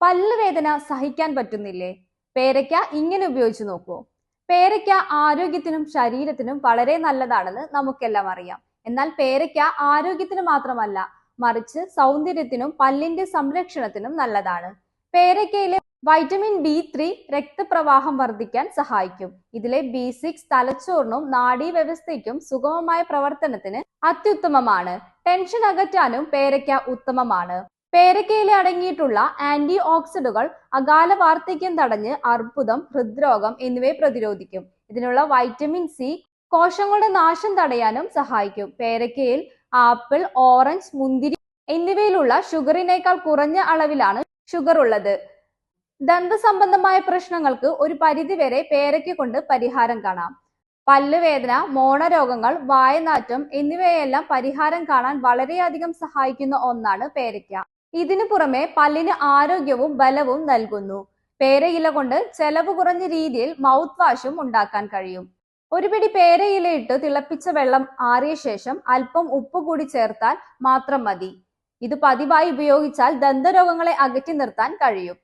പല്ലുവേദന സഹിക്കാൻ പറ്റുന്നില്ലേ? പേരയ്ക്ക ഇങ്ങനെ ഉപയോഗിച്ച് നോക്കൂ. പേരയ്ക്ക ആരോഗ്യത്തിനും ശരീരത്തിനും വളരെ നല്ലതാണെന്ന് നമുക്കെല്ലാം അറിയാം. എന്നാൽ പേരയ്ക്ക ആരോഗ്യത്തിന് മാത്രമല്ല മറിച്ച് സൗന്ദര്യത്തിനും പല്ലിന്റെ സംരക്ഷണത്തിനും നല്ലതാണ്. പേരയ്ക്കയിലെ വൈറ്റമിൻ ബി ത്രീ രക്തപ്രവാഹം വർദ്ധിക്കാൻ സഹായിക്കും. ഇതിലെ ബി സിക്സ് തലച്ചോറിനും നാഡീവ്യവസ്ഥയ്ക്കും സുഗമമായ പ്രവർത്തനത്തിന് അത്യുത്തമമാണ്. ടെൻഷൻ അകറ്റാനും പേരയ്ക്ക ഉത്തമമാണ്. പേരയ്ക്കയിൽ അടങ്ങിയിട്ടുള്ള ആന്റി ഓക്സിഡുകൾ അകാല വാർദ്ധക്യം തടഞ്ഞ് അർബുദം ഹൃദ്രോഗം എന്നിവയെ പ്രതിരോധിക്കും. ഇതിനുള്ള വൈറ്റമിൻ സി കോശങ്ങളുടെ നാശം തടയാനും സഹായിക്കും. പേരക്കയിൽ ആപ്പിൾ ഓറഞ്ച് മുന്തിരി എന്നിവയിലുള്ള ഷുഗറിനേക്കാൾ കുറഞ്ഞ അളവിലാണ് ഷുഗർ ഉള്ളത്. ദന്ത സംബന്ധമായ പ്രശ്നങ്ങൾക്ക് ഒരു പരിധിവരെ പേരയ്ക്ക കൊണ്ട് പരിഹാരം കാണാം. പല്ലുവേദന മോണരോഗങ്ങൾ വായനാറ്റം എന്നിവയെല്ലാം പരിഹാരം കാണാൻ വളരെയധികം സഹായിക്കുന്ന ഒന്നാണ് പേരയ്ക്ക ഇതിനു പുറമെ പല്ലിന് ആരോഗ്യവും ബലവും നൽകുന്നു. പേരയില കൊണ്ട് ചെലവ് കുറഞ്ഞ രീതിയിൽ മൗത്ത് വാഷും ഉണ്ടാക്കാൻ കഴിയും. ഒരു പിടി പേരയിലയിട്ട് തിളപ്പിച്ച വെള്ളം ആറിയ ശേഷം അല്പം ഉപ്പ് കൂടി ചേർത്താൽ മാത്രം മതി. ഇത് പതിവായി ഉപയോഗിച്ചാൽ ദന്തരോഗങ്ങളെ അകറ്റി നിർത്താൻ കഴിയും.